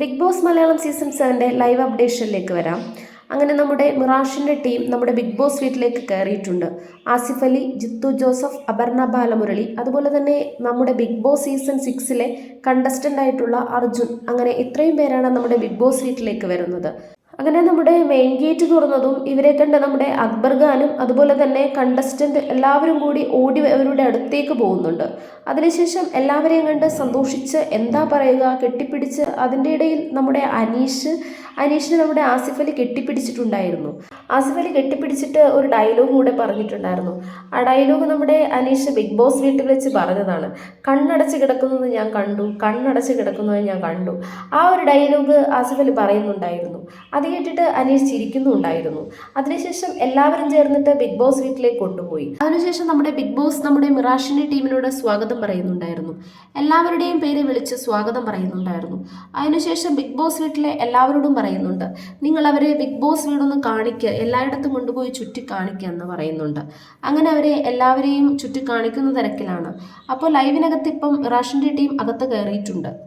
Big boss Malayalam season സെവന്റെ live അപ്ഡേഷനിലേക്ക് വരാം. അങ്ങനെ നമ്മുടെ മിറാഷിന്റെ ടീം നമ്മുടെ ബിഗ് ബോസ് വീട്ടിലേക്ക് കയറിയിട്ടുണ്ട്. ആസിഫ് അലി ജിത്തു ജോസഫ് അപർണ ബാലമുരളി അതുപോലെ തന്നെ നമ്മുടെ ബിഗ് ബോസ് സീസൺ സിക്സിലെ കണ്ടസ്റ്റന്റ് ആയിട്ടുള്ള അർജുൻ. അങ്ങനെ ഇത്രയും പേരാണ് നമ്മുടെ ബിഗ് ബോസ് വീട്ടിലേക്ക് വരുന്നത്. അങ്ങനെ നമ്മുടെ മെയിൻ ഗേറ്റ് തുറന്നതും ഇവരെ കണ്ട് നമ്മുടെ അക്ബർ ഖാനും അതുപോലെ തന്നെ കണ്ടസ്റ്റന്റ് എല്ലാവരും കൂടി ഓടി അവരുടെ അടുത്തേക്ക് പോകുന്നുണ്ട്. അതിനുശേഷം എല്ലാവരെയും കണ്ട് സന്തോഷിച്ച് എന്താ പറയുക? കെട്ടിപ്പിടിച്ച് അതിന്റെ ഇടയിൽ നമ്മുടെ അനീഷ് അനീഷിനെ നമ്മുടെ ആസിഫലി കെട്ടിപ്പിടിച്ചിട്ടുണ്ടായിരുന്നു. ആസിഫ് അലി കെട്ടിപ്പിടിച്ചിട്ട് ഒരു ഡയലോഗ് കൂടെ പറഞ്ഞിട്ടുണ്ടായിരുന്നു. ആ ഡയലോഗ് നമ്മുടെ അനീഷ് ബിഗ് ബോസ് വീട്ടിൽ വെച്ച് പറഞ്ഞതാണ്. കണ്ണടച്ച് കിടക്കുന്നത് ഞാൻ കണ്ടു. കണ്ണടച്ച് കിടക്കുന്നത് ഞാൻ കണ്ടു. ആ ഒരു ഡയലോഗ് ആസിഫ് അലി പറയുന്നുണ്ടായിരുന്നു. അത് കേട്ടിട്ട് അനീഷ് ചിരിക്കുന്നുണ്ടായിരുന്നു അതിനുശേഷം എല്ലാവരും ചേർന്നിട്ട് ബിഗ് ബോസ് വീട്ടിലേക്ക് കൊണ്ടുപോയി. അതിനുശേഷം നമ്മുടെ ബിഗ് ബോസ് നമ്മുടെ മിറാഷിന്റെ ടീമിനോട് സ്വാഗതം പറയുന്നുണ്ടായിരുന്നു. എല്ലാവരുടെയും പേര് വിളിച്ച് സ്വാഗതം പറയുന്നുണ്ടായിരുന്നു. അതിനുശേഷം ബിഗ് ബോസ് വീട്ടിലെ എല്ലാവരോടും പറയുന്നുണ്ട്. നിങ്ങൾ അവരെ ബിഗ് ബോസ് വീടൊന്ന് കാണിക്കുക എല്ലായിടത്തും കൊണ്ടുപോയി ചുറ്റിക്കാണിക്കുക എന്ന് പറയുന്നുണ്ട്. അങ്ങനെ അവരെ എല്ലാവരെയും ചുറ്റിക്കാണിക്കുന്ന തിരക്കിലാണ്. അപ്പോൾ ലൈവിനകത്ത് ഇപ്പം റാഷന്റെ ടീം അകത്ത് കയറിയിട്ടുണ്ട്.